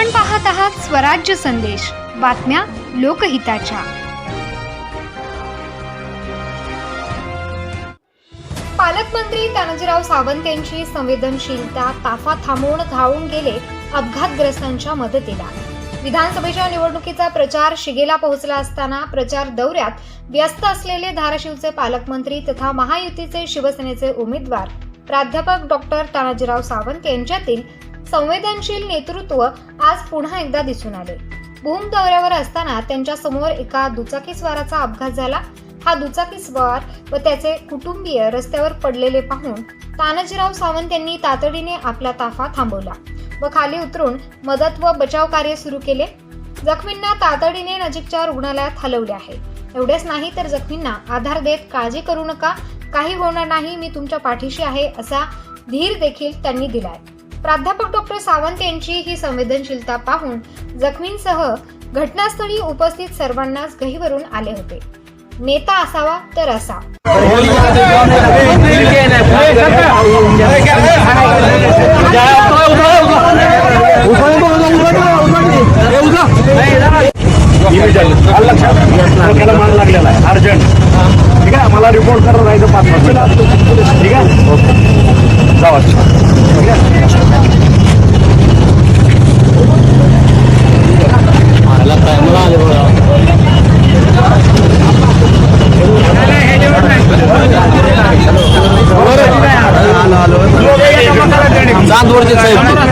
आपण पाहत आहात स्वराज्य संदेश. बातम्या लोकहिताच्या. पालकमंत्री तानाजीराव सावंत यांची संवेदनशीलता ताफा थांबवून धावून गेले अपघातग्रस्तांच्या मदतीला. विधानसभेच्या निवडणुकीचा प्रचार शिगेला पोहोचला असताना प्रचार दौऱ्यात व्यस्त असलेले धाराशिवचे पालकमंत्री तथा महायुतीचे शिवसेनेचे उमेदवार प्राध्यापक डॉक्टर तानाजीराव सावंत यांच्यातील संवेदनशील नेतृत्व आज पुन्हा एकदा दिसून आले. भूम दौऱ्यावर असताना त्यांच्यासमोर एका दुचाकीस्वाराचा अपघात झाला. हा दुचाकीस्वार व त्याचे कुटुंबीय रस्त्यावर पडलेले पाहून तानाजीराव सावंत यांनी तातडीने आपला ताफा थांबवला व खाली उतरून मदत व बचाव कार्य सुरू केले. जखमींना तातडीने नजीकच्या रुग्णालयात हलवले आहे. एवढेच नाही तर जखमींना आधार देत काळजी करू नका. काही होणार नाही मी तुमच्या पाठीशी आहे असा धीर देखील त्यांनी दिलाय. प्राध्यापक डॉक्टर सावंत यांची ही संवेदनशीलता पाहून जखमींसह घटनास्थळी उपस्थित सर्वांनाच गहीवरून आले होते नेता असावा तर असा अर्जंट ठीक आहे मला रिपोर्ट करत राहायचं पाच चांदवडचे साहेब